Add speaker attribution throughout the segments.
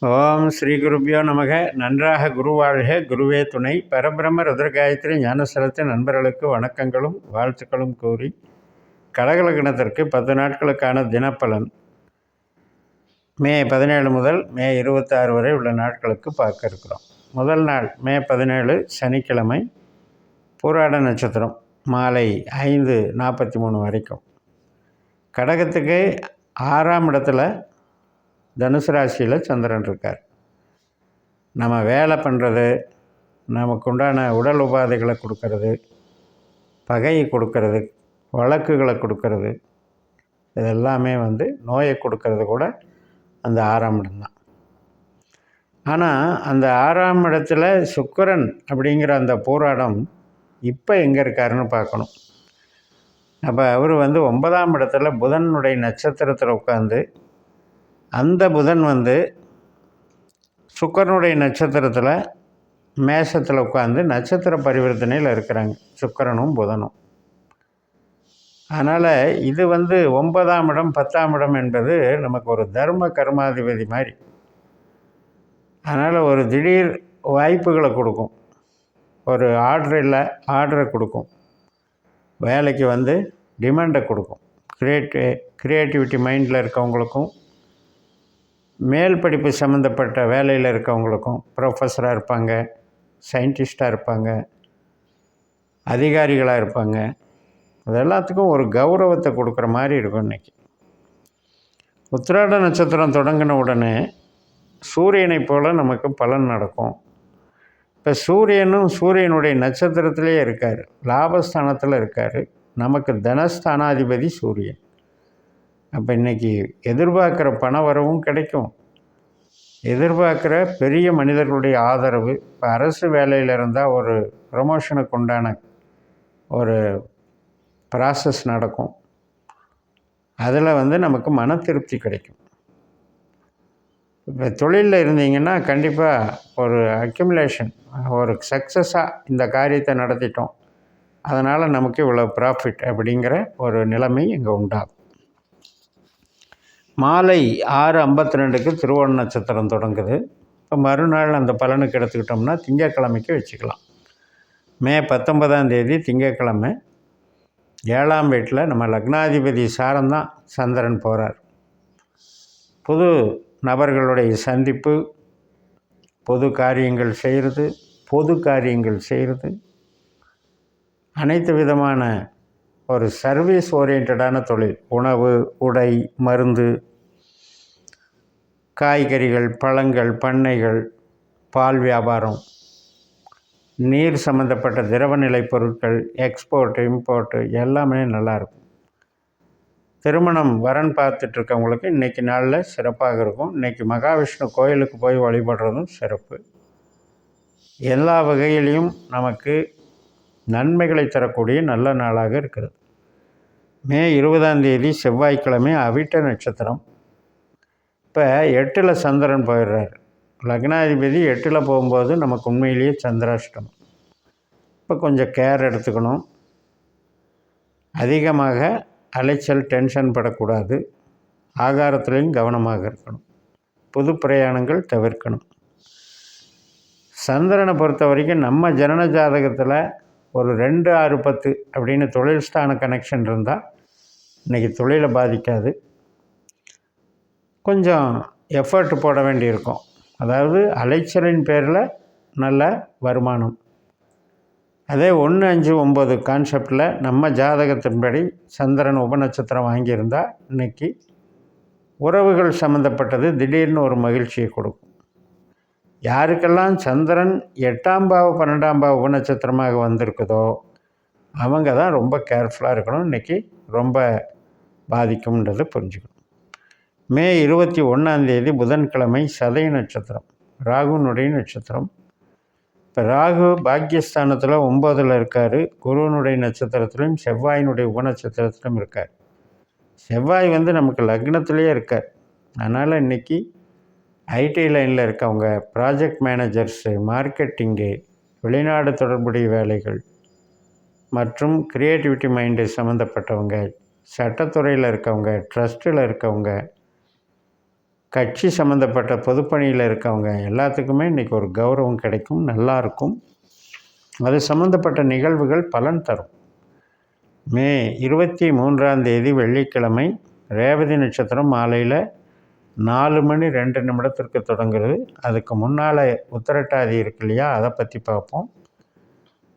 Speaker 1: ஓம் ஸ்ரீ குருபியோ நமக. நன்றாக குருவாழ்க குருவே துணை. பரபிரம ருத்ரகாயத்ரி ஞானஸ்தலத்தின் நண்பர்களுக்கு வணக்கங்களும் வாழ்த்துக்களும் கூறி கடகலக்கணத்திற்கு பத்து நாட்களுக்கான தினப்பலன். மே பதினேழு முதல் மே இருபத்தாறு வரை உள்ள நாட்களுக்கு பார்க்க இருக்கிறோம். முதல் நாள் மே பதினேழு சனிக்கிழமை பூராட நட்சத்திரம் மாலை ஐந்து நாற்பத்தி மூணு வரைக்கும். கடகத்துக்கு ஆறாம் இடத்துல தனுசு ராசியில் சந்திரன் இருக்கார். நம்ம வேலை பண்ணுறது நமக்கு உண்டான உடல் உபாதைகளை கொடுக்கறது பகையை கொடுக்கறது வழக்குகளை கொடுக்கறது இதெல்லாமே வந்து நோயை கொடுக்கறது கூட அந்த ஆறாம் இடம்தான் ஆனால் அந்த ஆறாம் இடத்துல சுக்கரன் அப்படிங்கிற அந்த போராடம் இப்போ எங்கே இருக்காருன்னு பார்க்கணும். அப்போ அவர் வந்து ஒன்பதாம் இடத்துல புதனுடைய நட்சத்திரத்தில் உட்காந்து அந்த புதன் வந்து சுக்கரனுடைய நட்சத்திரத்தில் மேஷத்தில் உட்காந்து நட்சத்திர பரிவர்த்தனையில் இருக்கிறாங்க. சுக்கரனும் புதனும். அதனால் இது வந்து ஒன்பதாம் இடம் பத்தாம் இடம் என்பது நமக்கு ஒரு தர்ம கர்மாதிபதி மாதிரி. அதனால் ஒரு திடீர் வாய்ப்புகளை கொடுக்கும். ஒரு ஆர்டர் இல்லை ஆர்டரை கொடுக்கும். வேலைக்கு வந்து டிமாண்டை கொடுக்கும். க்ரியேட்டி க்ரியேட்டிவிட்டி மைண்டில் இருக்கவங்களுக்கும் மேல் படிப்பு சம்மந்தப்பட்ட வேலையில் இருக்கவங்களுக்கும் ப்ரொஃபஸராக இருப்பாங்க சயின்டிஸ்டாக இருப்பாங்க அதிகாரிகளாக இருப்பாங்க. அது எல்லாத்துக்கும் ஒரு கௌரவத்தை கொடுக்குற மாதிரி இருக்கும் இன்றைக்கி உத்திராட நட்சத்திரம் தொடங்கின உடனே சூரியனை போல் நமக்கு பலன் நடக்கும். இப்போ சூரியனும் சூரியனுடைய நட்சத்திரத்திலே இருக்கார். லாபஸ்தானத்தில் இருக்கார். நமக்கு தனஸ்தானாதிபதி சூரியன். அப்போ இன்றைக்கி எதிர்பார்க்குற பண வரவும் கிடைக்கும். எதிர்பார்க்குற பெரிய மனிதர்களுடைய ஆதரவு இப்போ அரசு வேலையில் இருந்தால் ஒரு ப்ரமோஷனுக்கு உண்டான ஒரு ப்ராசஸ் நடக்கும். அதில் வந்து நமக்கு மன திருப்தி கிடைக்கும். இப்போ தொழிலில் இருந்தீங்கன்னா கண்டிப்பாக ஒரு அக்யூமுலேஷன் ஒரு சக்ஸஸாக இந்த காரியத்தை நடத்திட்டோம். அதனால் நமக்கு இவ்வளோ ப்ராஃபிட் அப்படிங்கிற ஒரு நிலைமை இங்கே உண்டாகும். மாலை ஆறு ஐம்பத்தி ரெண்டுக்கு திருவோண நட்சத்திரம் தொடங்குது. இப்போ மறுநாள் அந்த பலனுக்கு எடுத்துக்கிட்டோம்னா திங்கக்கிழமைக்கு வச்சுக்கலாம். மே பத்தொன்பதாம் தேதி திங்கக்கிழமை ஏழாம் வீட்டில் நம்ம லக்னாதிபதி சாரந்தான் சந்திரன் போகிறார் புது நபர்களுடைய சந்திப்பு பொது காரியங்கள் செய்கிறது பொது காரியங்கள் செய்கிறது. அனைத்து விதமான ஒரு சர்வீஸ் ஓரியன்டான தொழில். உணவு உடை மருந்து காய்கறிகள் பழங்கள் பண்ணைகள் பால் வியாபாரம் நீர் சம்மந்தப்பட்ட திரவநிலை பொருட்கள் எக்ஸ்போர்ட்டு இம்போர்ட்டு எல்லாமே நல்லாயிருக்கும் திருமணம் வரன் பார்த்துட்ருக்கவங்களுக்கு இன்றைக்கி நாளில் சிறப்பாக இருக்கும். இன்றைக்கி மகாவிஷ்ணு கோயிலுக்கு போய் வழிபடுறதும் சிறப்பு. எல்லா வகையிலையும் நமக்கு நன்மைகளை தரக்கூடிய நல்ல நாளாக இருக்கிறது. மே இருபதாம் தேதி செவ்வாய்க்கிழமை அவிட்ட நட்சத்திரம். இப்போ எட்டில் சந்திரன் போயிடுறார். லக்னாதிபதி எட்டில் போகும்போது நமக்கு உண்மையிலேயே சந்திராஷ்டமம். இப்போ கொஞ்சம் கேர் எடுத்துக்கணும். அதிகமாக அலைச்சல் டென்ஷன் படக்கூடாது. ஆகாரத்துலேயும் கவனமாக இருக்கணும். புது பிரயாணங்கள் தவிர்க்கணும். சந்திரனை பொறுத்த வரைக்கும் நம்ம ஜனன ஜாதகத்தில் ஒரு ரெண்டு ஆறு பத்து அப்படின்னு தொழில் ஸ்தான கனெக்ஷன் இருந்தால் இன்றைக்கி தொழிலை பாதிக்காது. கொஞ்சம் எஃபர்ட் போட வேண்டியிருக்கும். அதாவது அலைச்சலின் பேரில் நல்ல வருமானம். அதே ஒன்று அஞ்சு ஒம்பது கான்செப்டில் நம்ம ஜாதகத்தின்படி சந்திரன் உபநட்சத்திரம் வாங்கியிருந்தால் இன்றைக்கி உறவுகள் சம்மந்தப்பட்டது திடீர்னு ஒரு மகிழ்ச்சியை கொடுக்கும். யாருக்கெல்லாம் சந்திரன் எட்டாம் பாவ பன்னெண்டாம் பாவ உபநட்சத்திரமாக வந்திருக்குதோ அவங்க தான் ரொம்ப கேர்ஃபுல்லாக இருக்கணும். இன்றைக்கி ரொம்ப பாதிக்கும்ன்றதை புரிஞ்சுக்கணும். மே இருபத்தி ஒன்றாந்தேதி புதன்கிழமை சதய நட்சத்திரம் ராகுனுடைய நட்சத்திரம். இப்போ ராகு பாக்யஸ்தானத்தில் ஒம்போதில் இருக்கார். குருவனுடைய நட்சத்திரத்திலும் செவ்வாயினுடைய உபநட்சத்திரத்திலும் இருக்கார். செவ்வாய் வந்து நமக்கு லக்னத்திலே இருக்கார். அதனால் இன்றைக்கி ஐடி லைனில் இருக்கவங்க ப்ராஜெக்ட் மேனேஜர்ஸு மார்க்கெட்டிங்கு வெளிநாடு தொடர்புடைய வேலைகள் மற்றும் க்ரியேட்டிவிட்டி மைண்டு சம்மந்தப்பட்டவங்க சட்டத்துறையில் இருக்கவங்க ட்ரஸ்ட்டில் இருக்கவங்க கட்சி சம்மந்தப்பட்ட பொதுப்பணியில் இருக்கவங்க எல்லாத்துக்குமே இன்றைக்கி ஒரு கௌரவம் கிடைக்கும் நல்லாயிருக்கும் அது சம்மந்தப்பட்ட நிகழ்வுகள் பலன் தரும். மே இருபத்தி மூன்றாம் தேதி வெள்ளிக்கிழமை ரேவதி நட்சத்திரம் மாலையில் நாலு மணி ரெண்டு நிமிடத்திற்கு தொடங்குறது. அதுக்கு முன்னால் உத்திரட்டாதி இருக்கு இல்லையா அதை பற்றி பார்ப்போம்.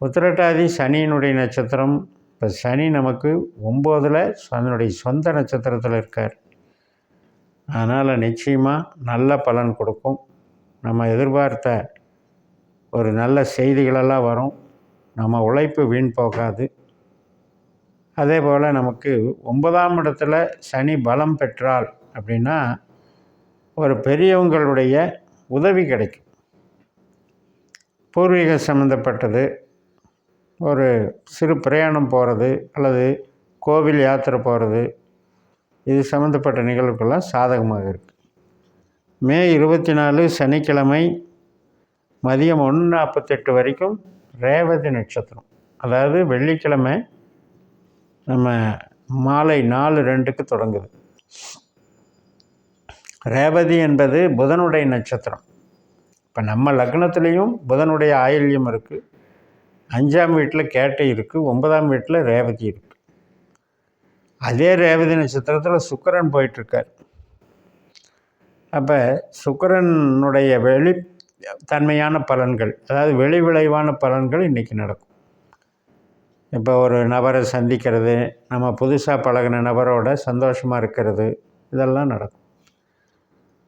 Speaker 1: உத்திரட்டாதி சனியினுடைய நட்சத்திரம். இப்போ சனி நமக்கு ஒம்போதில் அதனுடைய சொந்த நட்சத்திரத்தில் இருக்கார். அதனால் நிச்சயமாக நல்ல பலன் கொடுக்கும். நம்ம எதிர்பார்த்த ஒரு நல்ல செய்திகளெல்லாம் வரும். நம்ம உழைப்பு வீண் போகாது. அதே போல் நமக்கு ஒன்பதாம் இடத்துல சனி பலம் பெற்றால் அப்படின்னா ஒரு பெரியவங்களுடைய உதவி கிடைக்கும். பூர்வீக சம்மந்தப்பட்டது ஒரு சிறு பிரயாணம் போகிறது அல்லது கோவில் யாத்திரை போகிறது இது சம்மந்தப்பட்ட நிகழ்வுக்கெல்லாம் சாதகமாக இருக்குது மே இருபத்தி நாலு சனிக்கிழமை மதியம் ஒன்று நாற்பத்தெட்டு வரைக்கும் ரேவதி நட்சத்திரம். அதாவது வெள்ளிக்கிழமை நம்ம மாலை நாலு ரெண்டுக்கு தொடங்குது. ரேவதி என்பது புதனுடைய நட்சத்திரம். இப்போ நம்ம லக்னத்துலேயும் புதனுடைய ஆயில்யம் இருக்குது அஞ்சாம் வீட்டில் கேட்டை இருக்குது ஒன்பதாம் வீட்டில் ரேவதி இருக்குது அதே ரேவதி நட்சத்திரத்தில் சுக்கரன் போயிட்டுருக்கார். அப்போ சுக்கரனுடைய வெளி தன்மையான பலன்கள் அதாவது வெளி விளைவான பலன்கள் இன்றைக்கி நடக்கும். இப்போ ஒரு நபரை சந்திக்கிறது நம்ம புதுசாக பழகின நபரோட சந்தோஷமாக இருக்கிறது இதெல்லாம் நடக்கும்.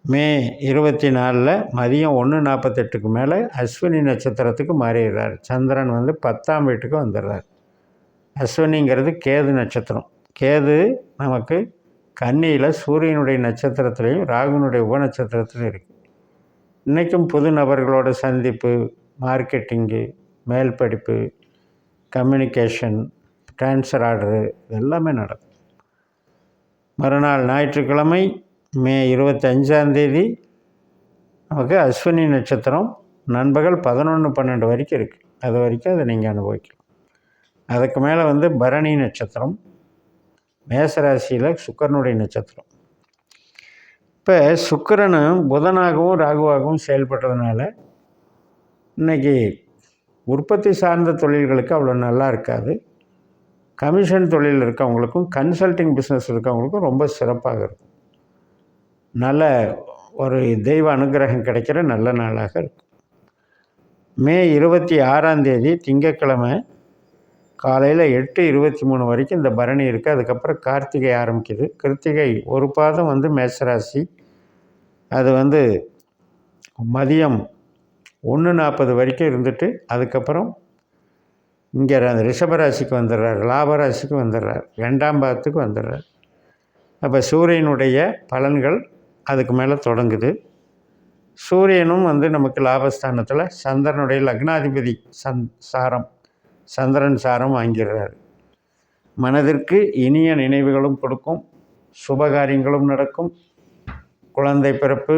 Speaker 1: மே இருபத்தி நாலில் மதியம் ஒன்று நாற்பத்தெட்டுக்கு மேலே அஸ்வினி நட்சத்திரத்துக்கு மாறிடுறார். சந்திரன் வந்து பத்தாம் வீட்டுக்கு வந்துடுறார். அஸ்வினிங்கிறது கேது நட்சத்திரம். கேது நமக்கு கன்னியில் சூரியனுடைய நட்சத்திரத்துலேயும் ராகுனுடைய உபநட்சத்திரத்துலையும் இருக்குது இன்றைக்கும் புது நபர்களோட சந்திப்பு மார்க்கெட்டிங்கு மேல் படிப்பு கம்யூனிகேஷன் ட்ரான்ஸ்ஃபர் ஆர்டரு எல்லாமே நடக்கும். மறுநாள் ஞாயிற்றுக்கிழமை மே இருபத்தஞ்சாந்தேதி நமக்கு அஸ்வினி நட்சத்திரம் நண்பகல் பதினொன்று பன்னெண்டு வரைக்கும் இருக்குது அது வரைக்கும் அதை நீங்கள் அனுபவிக்கலாம். அதுக்கு மேலே வந்து பரணி நட்சத்திரம் மேசராசியில் சுக்கரனுடைய நட்சத்திரம். இப்போ சுக்கரனும் புதனாகவும் ராகுவாகவும் செயல்பட்டதுனால இன்றைக்கி உற்பத்தி சார்ந்த தொழில்களுக்கு அவ்வளோ நல்லா இருக்காது. கமிஷன் தொழில் இருக்கவங்களுக்கும் கன்சல்டிங் பிஸ்னஸ் இருக்கவங்களுக்கும் ரொம்ப சிறப்பாக இருக்கும். நல்ல ஒரு தெய்வ அனுகிரகம் கிடைக்கிற நல்ல நாளாக இருக்கும். மே இருபத்தி ஆறாம் தேதி திங்கக்கிழமை காலையில் எட்டு இருபத்தி மூணு வரைக்கும் இந்த பரணி இருக்குது அதுக்கப்புறம் கார்த்திகை ஆரம்பிக்குது. கிருத்திகை ஒரு பாதம் வந்து மேசராசி. அது வந்து மதியம் ஒன்று நாற்பது வரைக்கும் இருந்துட்டு அதுக்கப்புறம் இங்கே அந்த ரிஷபராசிக்கு வந்துடுறார் லாபராசிக்கு வந்துடுறார் ரெண்டாம் பாதத்துக்கு வந்துடுறார் அப்போ சூரியனுடைய பலன்கள் அதுக்கு மேலே தொடங்குது. சூரியனும் வந்து நமக்கு லாபஸ்தானத்தில் சந்திரனுடைய லக்னாதிபதி சந் சாரம் சந்திரன் சாரம் வாங்கிடுறாரு மனதிற்கு இனிய நினைவுகளும் கொடுக்கும். சுபகாரியங்களும் நடக்கும். குழந்தை பிறப்பு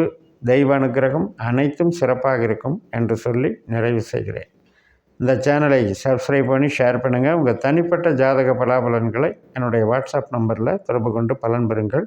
Speaker 1: தெய்வ அனுகிரகம் அனைத்தும் சிறப்பாக இருக்கும் என்று சொல்லி நிறைவு செய்கிறேன். இந்த சேனலை சப்ஸ்கிரைப் பண்ணி ஷேர் பண்ணுங்கள் உங்கள் தனிப்பட்ட ஜாதக பலாபலன்களை என்னுடைய வாட்ஸ்அப் நம்பரில் தொடர்பு கொண்டு பலன் பெறுங்கள்.